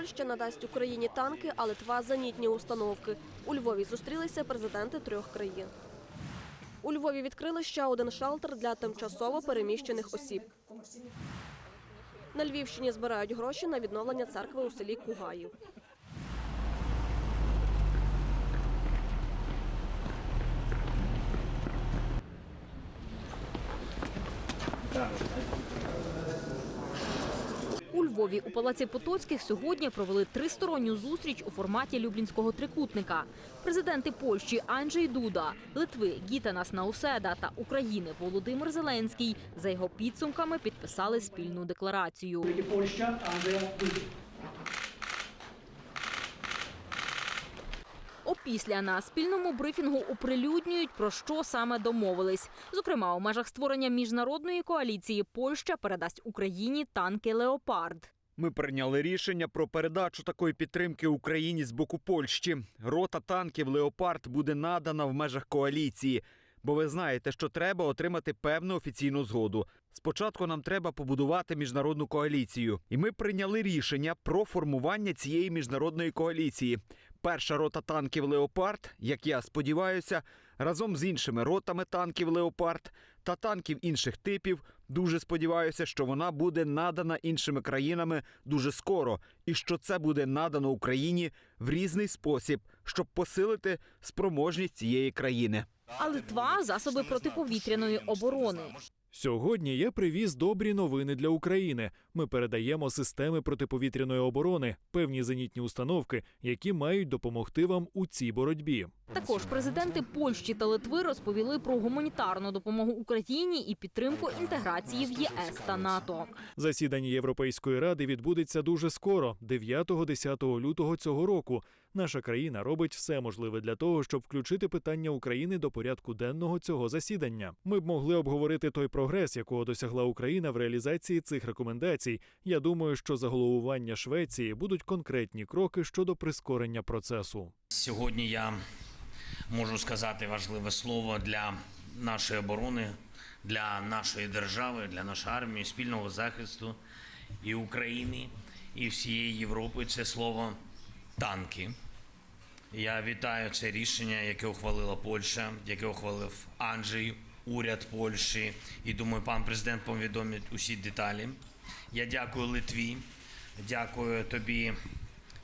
Польща надасть Україні танки, а Литва зенітні установки. У Львові зустрілися президенти трьох країн. У Львові відкрили ще один шалтер для тимчасово переміщених осіб. На Львівщині збирають гроші на відновлення церкви у селі Кугаїв. У Львові у палаці Потоцьких сьогодні провели тристоронню зустріч у форматі Люблінського трикутника. Президенти Польщі Анджей Дуда, Литви Гітанас Науседа та України Володимир Зеленський за його підсумками підписали спільну декларацію. Польща, Анджея Дуді. Опісля на спільному брифінгу оприлюднюють про що саме домовились. Зокрема, у межах створення міжнародної коаліції Польща передасть Україні танки Леопард. Ми прийняли рішення про передачу такої підтримки Україні з боку Польщі. Рота танків Леопард буде надана в межах коаліції. Бо ви знаєте, що треба отримати певну офіційну згоду. Спочатку нам треба побудувати міжнародну коаліцію, і ми прийняли рішення про формування цієї міжнародної коаліції. Перша рота танків Леопард, як я сподіваюся, разом з іншими ротами танків Леопард та танків інших типів. Дуже сподіваюся, що вона буде надана іншими країнами дуже скоро, і що це буде надано Україні в різний спосіб, щоб посилити спроможність цієї країни. А Литва засоби протиповітряної оборони. Сьогодні я привіз добрі новини для України. Ми передаємо системи протиповітряної оборони, певні зенітні установки, які мають допомогти вам у цій боротьбі. Також президенти Польщі та Литви розповіли про гуманітарну допомогу Україні і підтримку інтеграції в ЄС та НАТО. Засідання Європейської ради відбудеться дуже скоро, 9-10 лютого цього року. Наша країна робить все можливе для того, щоб включити питання України до порядку денного цього засідання. Ми б могли обговорити той прогрес, якого досягла Україна в реалізації цих рекомендацій. Я думаю, що за головування Швеції будуть конкретні кроки щодо прискорення процесу. Сьогодні я можу сказати важливе слово для нашої оборони, для нашої держави, для нашої армії, спільного захисту і України, і всієї Європи. Це слово танки. Я вітаю це рішення, яке ухвалила Польща, яке ухвалив Анджей, уряд Польщі. І думаю, пан президент повідомить усі деталі. Я дякую Литві, дякую тобі,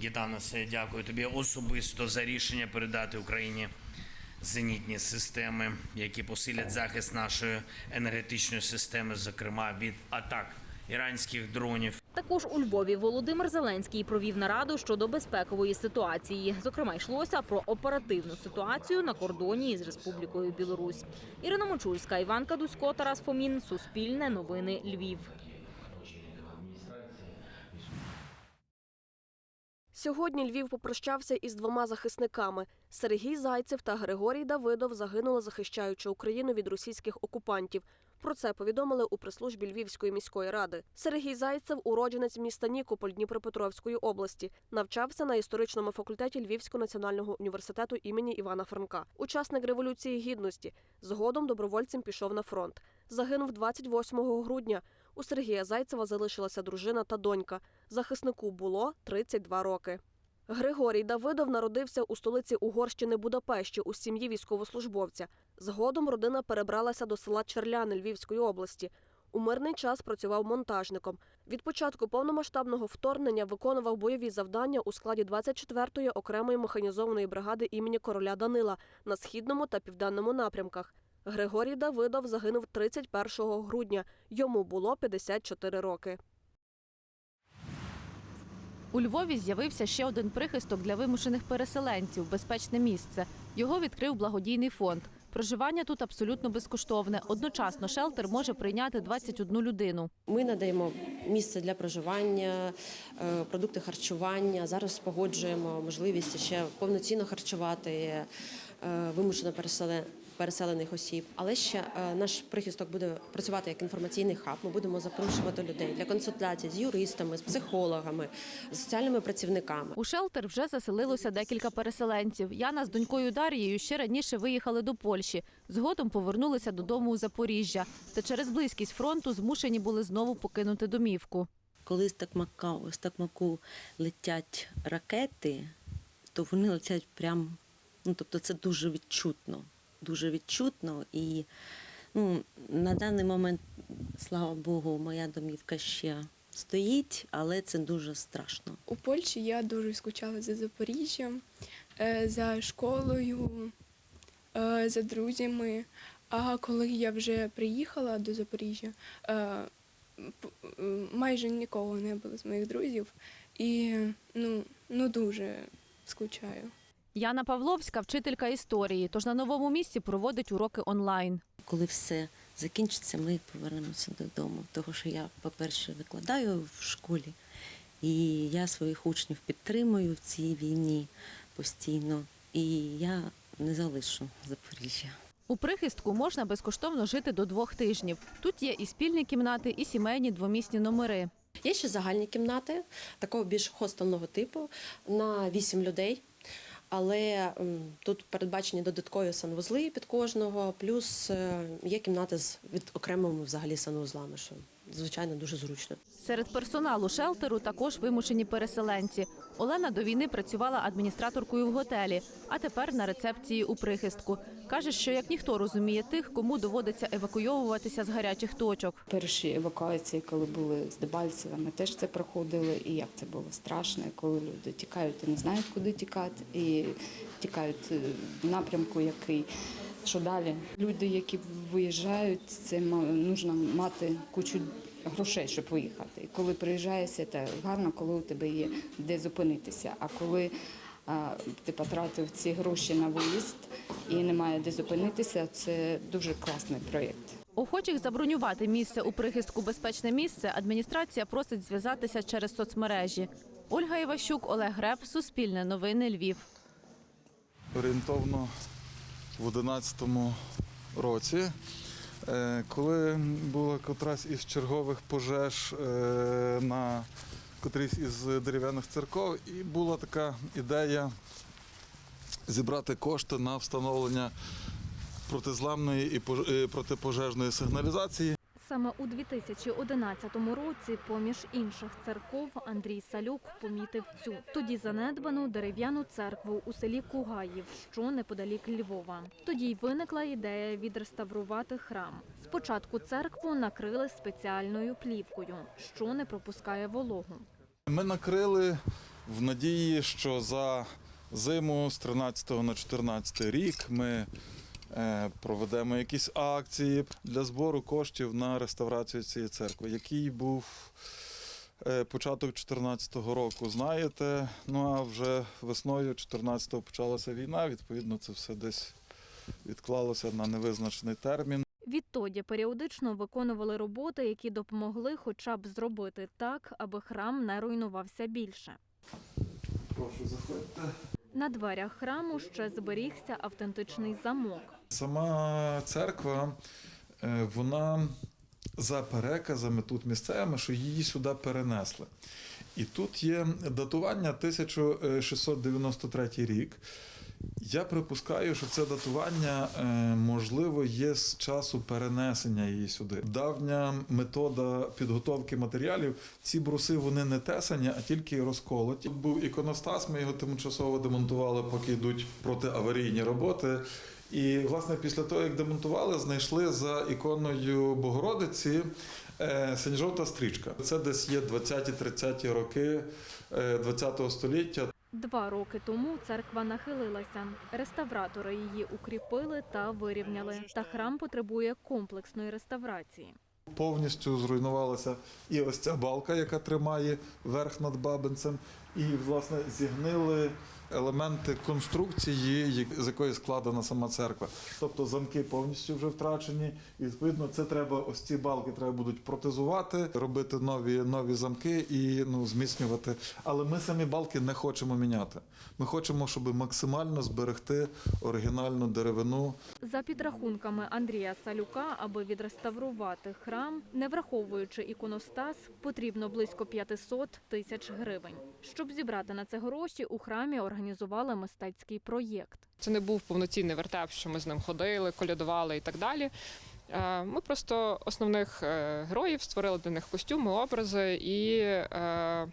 Гітанасе, дякую тобі особисто за рішення передати Україні зенітні системи, які посилять захист нашої енергетичної системи, зокрема від атак іранських дронів. Також у Львові Володимир Зеленський провів нараду щодо безпекової ситуації. Зокрема, йшлося про оперативну ситуацію на кордоні із Республікою Білорусь. Ірина Мочульська, Іван Кадусько, Тарас Фомін. Суспільне новини Львів. Сьогодні Львів попрощався із двома захисниками. Сергій Зайцев та Григорій Давидов загинули, захищаючи Україну від російських окупантів. Про це повідомили у прес-службі Львівської міської ради. Сергій Зайцев, уродженець міста Нікополь Дніпропетровської області, навчався на історичному факультеті Львівського національного університету імені Івана Франка. Учасник революції гідності. Згодом добровольцем пішов на фронт. Загинув 28 грудня. У Сергія Зайцева залишилася дружина та донька. Захиснику було 32 роки. Григорій Давидов народився у столиці Угорщини Будапешті у сім'ї військовослужбовця. Згодом родина перебралася до села Черляни Львівської області. У мирний час працював монтажником. Від початку повномасштабного вторгнення виконував бойові завдання у складі 24-ї окремої механізованої бригади імені короля Данила на східному та південному напрямках. Григорій Давидов загинув 31 грудня. Йому було 54 роки. У Львові з'явився ще один прихисток для вимушених переселенців безпечне місце. Його відкрив благодійний фонд. Проживання тут абсолютно безкоштовне. Одночасно шелтер може прийняти 21 людину. Ми надаємо місце для проживання, е, продукти харчування. Зараз погоджуємо можливість ще повноцінно харчувати е, вимушено переселе- переселених осіб. Але ще е, наш прихисток буде працювати як інформаційний хаб. Ми будемо запрошувати людей для консультацій з юристами, з психологами, з соціальними працівниками. У шелтер вже заселилося декілька переселенців. Яна з донькою Дар'єю ще раніше виїхали до Польщі. Згодом повернулися додому у Запоріжжя. Та через близькість фронту змушені були знову покинути домівку. коли з такмака, з такмаку летять ракети, то вони летять прям, ну тобто це дуже відчутно. Дуже відчутно. І ну, на даний момент, слава Богу, моя домівка ще стоїть, але це дуже страшно. У Польщі я дуже скучала за Запоріжжям, е, за школою, е, за друзями. А коли я вже приїхала до Запоріжжя, е, майже нікого не було з моїх друзів. І ну, ну дуже скучаю. Яна Павловська вчителька історії, тож на новому місці проводить уроки онлайн. Коли все закінчиться, ми повернемося додому. Тому що я, по-перше, викладаю в школі, і я своїх учнів підтримую в цій війні постійно. І я не залишу Запоріжжя. У прихистку можна безкоштовно жити до двох тижнів. Тут є і спільні кімнати, і сімейні двомісні номери. Є ще загальні кімнати, такого більш хостелного типу на 8 людей. Але тут передбачені додаткові санвузли під кожного, плюс е, є кімнати з від окремими взагалі санвузлами, що звичайно дуже зручно. Серед персоналу шелтеру також вимушені переселенці. Олена до війни працювала адміністраторкою в готелі, а тепер на рецепції у прихистку. Каже, що як ніхто розуміє тих, кому доводиться евакуйовуватися з гарячих точок. Перші евакуації, коли були з Дебальцева, ми теж це проходили. І як це було страшно, коли люди тікають і не знають, куди тікати, і тікають е, в напрямку, який що далі. Люди, які виїжджають, це потрібно мати кучу грошей, щоб виїхати. І коли приїжджаєш, це гарно, коли у тебе є де зупинитися. А коли а, ти потратив ці гроші на виїзд і немає де зупинитися, це дуже класний проєкт. Охочих забронювати місце у прихистку безпечне місце адміністрація просить зв'язатися через соцмережі. Ольга Іващук, Олег Греб, Суспільне новини Львів. орієнтовно в 11-му році, е, коли була котрась із чергових пожеж е, на котрійсь із дерев'яних церков, і була така ідея зібрати кошти на встановлення протизламної і е, протипожежної сигналізації. Саме у 2011 році, поміж інших церков, Андрій Салюк помітив цю тоді занедбану дерев'яну церкву у селі Кугаїв, що неподалік Львова. Тоді й виникла ідея відреставрувати храм. Спочатку церкву накрили спеціальною плівкою, що не пропускає вологу. Ми накрили в надії, що за зиму з 13 на 14 рік ми проведемо якісь акції для збору коштів на реставрацію цієї церкви, який був е, початок 2014 року. Знаєте, ну а вже весною 14-го почалася війна. Відповідно, це все десь відклалося на невизначений термін. Відтоді періодично виконували роботи, які допомогли хоча б зробити так, аби храм не руйнувався більше. Прошу заходьте. На дверях храму ще зберігся автентичний замок. Сама церква, е, вона за переказами тут місцевими, що її сюди перенесли. І тут є датування 1693 рік. Я припускаю, що це датування е, можливо є з часу перенесення її сюди. Давня метода підготовки матеріалів. Ці бруси вони не тесані, а тільки розколоті. Тут був іконостас. Ми його тимчасово демонтували, поки йдуть протиаварійні роботи. І власне після того, як демонтували, знайшли за іконою Богородиці е, синьо-жовта стрічка. Це десь є 20-30 роки е, 20 століття. Два роки тому церква нахилилася. Реставратори її укріпили та вирівняли. Та храм потребує комплексної реставрації. Повністю зруйнувалася і ось ця балка, яка тримає верх над бабинцем, і власне зігнили елементи конструкції, з якої складена сама церква. Тобто замки повністю вже втрачені. І відповідно це треба ось ці балки треба будуть протезувати, робити нові, нові замки і ну, зміцнювати. Але ми самі балки не хочемо міняти. Ми хочемо, щоб максимально зберегти оригінальну деревину, За підрахунками Андрія Салюка, аби відреставрувати храм, не враховуючи іконостас, потрібно близько 500 тисяч гривень. Щоб зібрати на це гроші, у храмі організували мистецький проєкт. Це не був повноцінний вертеп, що ми з ним ходили, колядували і так далі. Е, Ми просто основних е, героїв створили для них костюми, образи і е,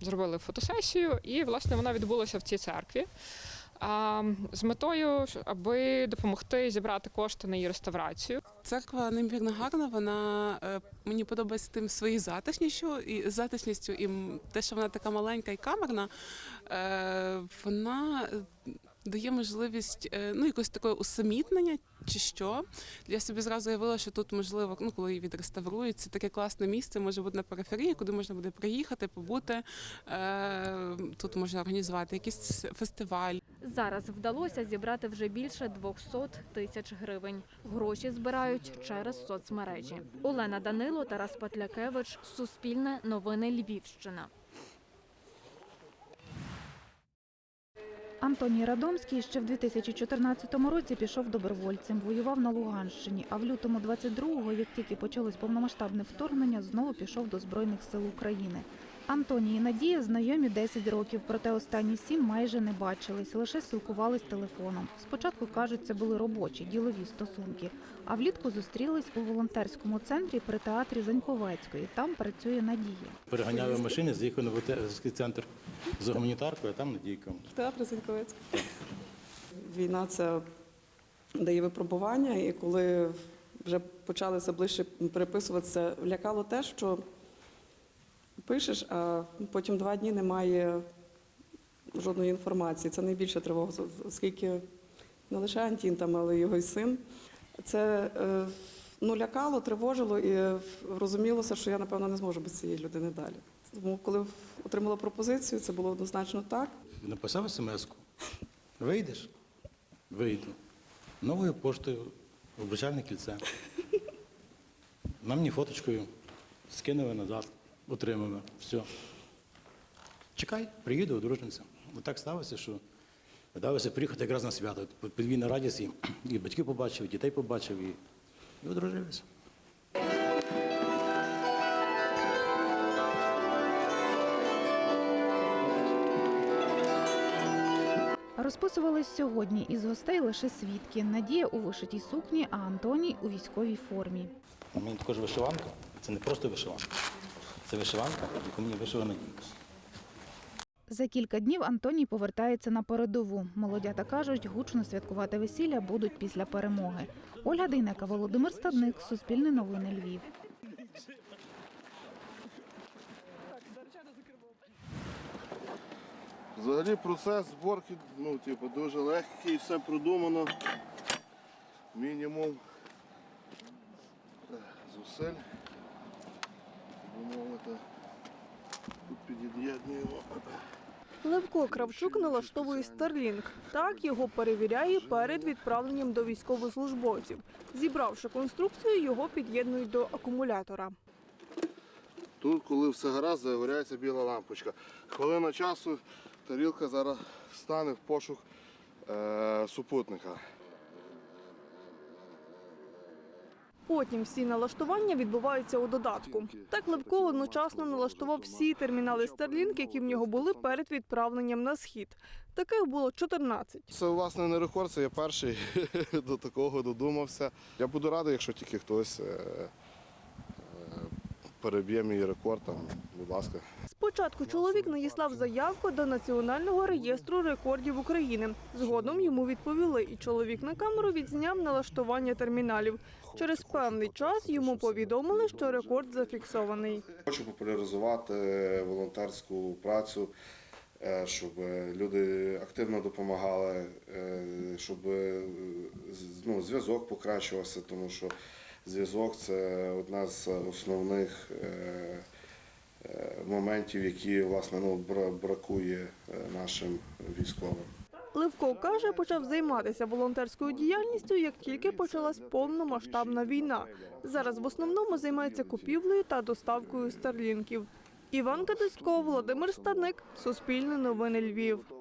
зробили фотосесію. І власне вона відбулася в цій церкві. З метою, аби допомогти зібрати кошти на її реставрацію. Церква неймовірно гарна. Вона е, мені подобається тим своєю затишністю і затишністю, і те, що вона така маленька і камерна, е, вона дає можливість е, ну якось такого усамітнення чи що. Я собі зразу уявила, що тут можливо, ну коли її відреставрують, це таке класне місце, може бути на периферії, куди можна буде приїхати, побути. Е, Тут можна організувати якийсь фестиваль. Зараз вдалося зібрати вже більше 200 тисяч гривень. Гроші збирають через соцмережі. Олена Данило, Тарас Патлякевич, Суспільне новини Львівщина. Антоній Радомський ще в 2014 році пішов добровольцем, воював на Луганщині, а в лютому 22-го, як тільки почалось повномасштабне вторгнення, знову пішов до Збройних сил України. Антоній і Надія знайомі 10 років, проте останні сім майже не бачились, лише спілкувались телефоном. Спочатку кажуть, це були робочі, ділові стосунки, а влітку зустрілись у волонтерському центрі при театрі Заньковецької. Там працює Надія. Переганяли машини, заїхав на волонтерський центр за гуманітаркою, а там Надійка. Театр Зіньковецький. Війна це дає випробування, і коли вже почалися ближче переписуватися, лякало те, що пишеш, а потім два дні немає жодної інформації. Це найбільша тривога, оскільки не лише Антін там, але й його й син. Це е, ну, лякало, тривожило і розумілося, що я, напевно, не зможу без цієї людини далі. Тому, коли отримала пропозицію, це було однозначно так. Написав смс-ку. Вийдеш? Вийду. Новою поштою, обручальне кільце. Нам мені фоточкою скинули назад, отримали. Все. Чекай, приїду, одружимося. Отак сталося, що вдалося приїхати якраз на свято. Подвійна радість і, і батьків побачив, і дітей побачив, і, і одружилися. Розписувались сьогодні із гостей лише свідки. Надія у вишитій сукні, а Антоній у військовій формі. У мене також вишиванка. Це не просто вишиванка. Це вишиванка, яку мені вишила Надійка. За кілька днів Антоній повертається на передову. Молодята кажуть, гучно святкувати весілля будуть після перемоги. Ольга Дейнека, Володимир Стадник, Суспільне новини Львів. Взагалі процес зборки ну, типу, дуже легкий, все продумано. Мінімум е, зусиль. Би мовити. Тут під'єднуємо. Левко Кравчук налаштовує Starlink. Так його перевіряє перед відправленням до військовослужбовців. Зібравши конструкцію, його під'єднують до акумулятора. Тут, коли все гаразд, загоряється біла лампочка. Хвилина часу тарілка зараз стане в пошук е, супутника. Потім всі налаштування відбуваються у додатку. Так Левко одночасно налаштував всі термінали Starlink, які в нього були перед відправленням на схід. Таких було 14. Це власне не рекорд, це я перший до такого додумався. Я буду радий, якщо тільки хтось е, е, переб'є мій рекорд, там, будь ласка. Спочатку чоловік надіслав заявку до Національного реєстру рекордів України. Згодом йому відповіли, і чоловік на камеру відзняв налаштування терміналів. Через певний час йому повідомили, що рекорд зафіксований. Хочу популяризувати волонтерську працю, е, щоб люди активно допомагали, е, щоб е, ну, зв'язок покращувався, тому що зв'язок це одна з основних моментів, які власне ну, бра- бракує нашим військовим. Левко каже, почав займатися волонтерською діяльністю, як тільки почалась повномасштабна війна. Зараз в основному займається купівлею та доставкою старлінків. Іван Катисько, Володимир Стадник, Суспільне новини Львів.